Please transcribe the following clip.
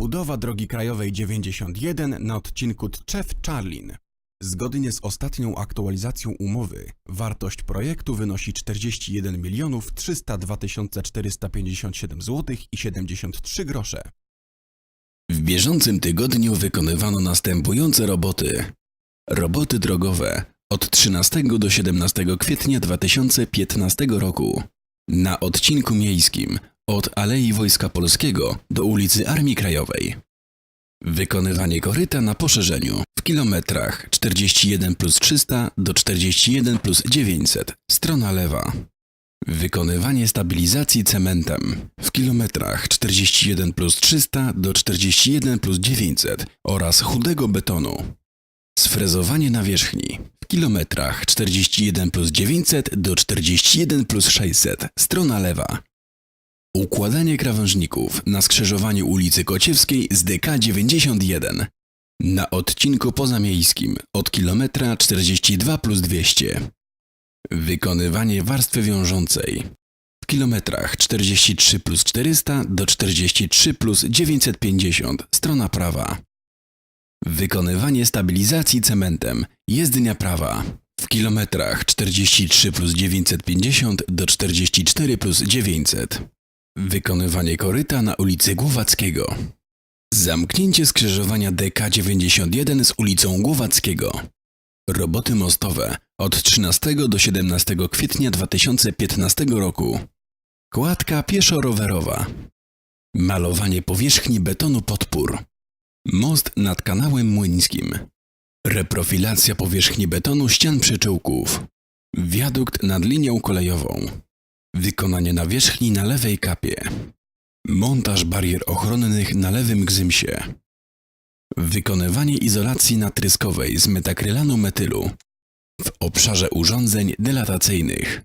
Budowa drogi krajowej 91 na odcinku Tczew-Czarlin. Zgodnie z ostatnią aktualizacją umowy, wartość projektu wynosi 41 milionów 302 457 zł i 73 grosze. W bieżącym tygodniu wykonywano następujące roboty. Roboty drogowe od 13 do 17 kwietnia 2015 roku. Na odcinku miejskim od Alei Wojska Polskiego do ulicy Armii Krajowej. Wykonywanie koryta na poszerzeniu w kilometrach 41 plus 300 do 41 plus 900, strona lewa. Wykonywanie stabilizacji cementem w kilometrach 41 plus 300 do 41 plus 900 oraz chudego betonu. Sfrezowanie nawierzchni w kilometrach 41 plus 900 do 41 plus 600, strona lewa. Układanie krawężników na skrzyżowaniu ulicy Kociewskiej z DK 91 na odcinku pozamiejskim od kilometra 42 plus 200. Wykonywanie warstwy wiążącej w kilometrach 43 plus 400 do 43 plus 950, strona prawa. Wykonywanie stabilizacji cementem, jezdnia prawa w kilometrach 43 plus 950 do 44 plus 900. Wykonywanie koryta na ulicy Głowackiego. Zamknięcie skrzyżowania DK91 z ulicą Głowackiego. Roboty mostowe od 13 do 17 kwietnia 2015 roku. Kładka pieszo-rowerowa. Malowanie powierzchni betonu podpór. Most nad kanałem młyńskim. Reprofilacja powierzchni betonu ścian przyczółków. Wiadukt nad linią kolejową. Wykonanie nawierzchni na lewej kapie. Montaż barier ochronnych na lewym gzymsie. Wykonywanie izolacji natryskowej z metakrylanu metylu w obszarze urządzeń dylatacyjnych.